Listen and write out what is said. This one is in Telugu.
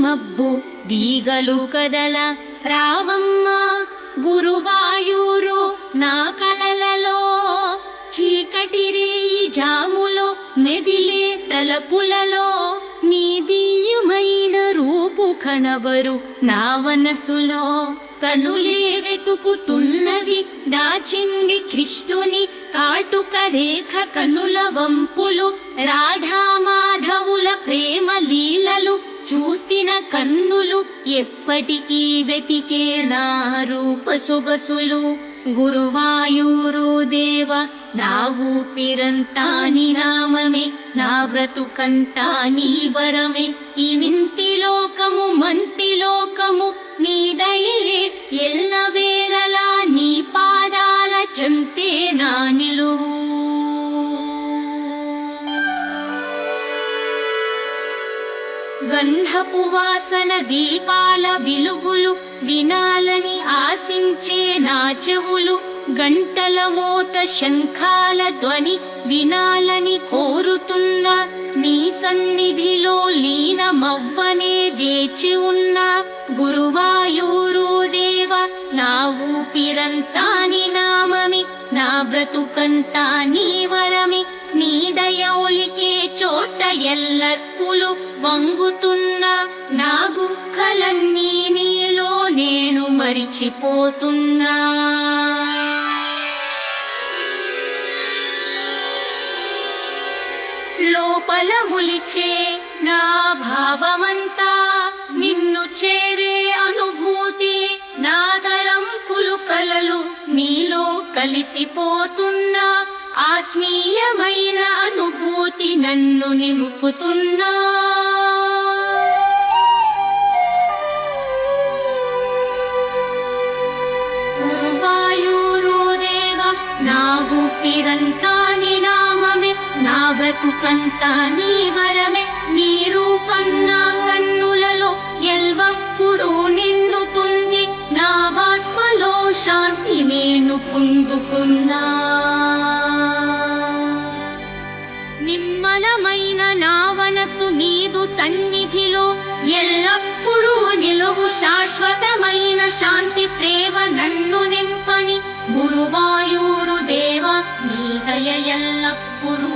మబ్బు దీగలు కదల రావమ్మ గురువాయూరు నా కలలలో. చీకటి రేయి జాములో మెదిలే తలపులలో. నీ దియ్యమైన రూపు కనబరు నా వనసులో కనులే వెతుకుతున్నవి దాచింది కృష్ణుని కాటుక రేఖ కనుల వంపులు. రాధామాధవుల ప్రేమ లీలలు చూసిన కన్నులు ఎప్పటికీ వెతికే నా రూప సొగసులు గురువాయూరు దేవ నా ఊపిరంతా నీ నామమే నా బ్రతుకంతా నీ వరమే. ఈ వింతి లోకము మంతి లోకము గంధపు వాసన దీపాల విలుగులు వినాలని ఆశించే నా చెవులు గంటల మోత శంఖాల ధ్వని వినాలని కోరుతున్నా నీ సన్నిధిలో లీనమవ్వనే వేచి ఉన్నా గురువాయూరు దేవ నా ఊపిరంతా నీ నామమి నా బ్రతుకంతా నీ వరమి. నీ చోట ఎల్లర్పులు వంగుతున్నా నా గుక్కలన్నీ నీలో నేను మరిచిపోతున్నా. లోపల ములిచే నా భావమంతా నిన్ను చేరే అనుభూతి నా తలంపులు కలలు నీలో కలిసిపోతున్నా. ఆత్మీయమైన నన్ను నింపుతున్నా గురువాయూరు దేవ నీ నామమే. నా బ్రతుకంతా నీ వరమే. నీ రూపం నా కన్నులలో ఎల్వప్పుడూ నిన్నుతుంది. నా ఆత్మలో శాంతి నేను పొందుకున్నా. సన్నిధిలో ఎల్లప్పుడూ నిలువు శాశ్వతమైన శాంతి ప్రేమ నన్ను నింపని గురువాయూరు దేవ నీ దయ ఎల్లప్పుడూ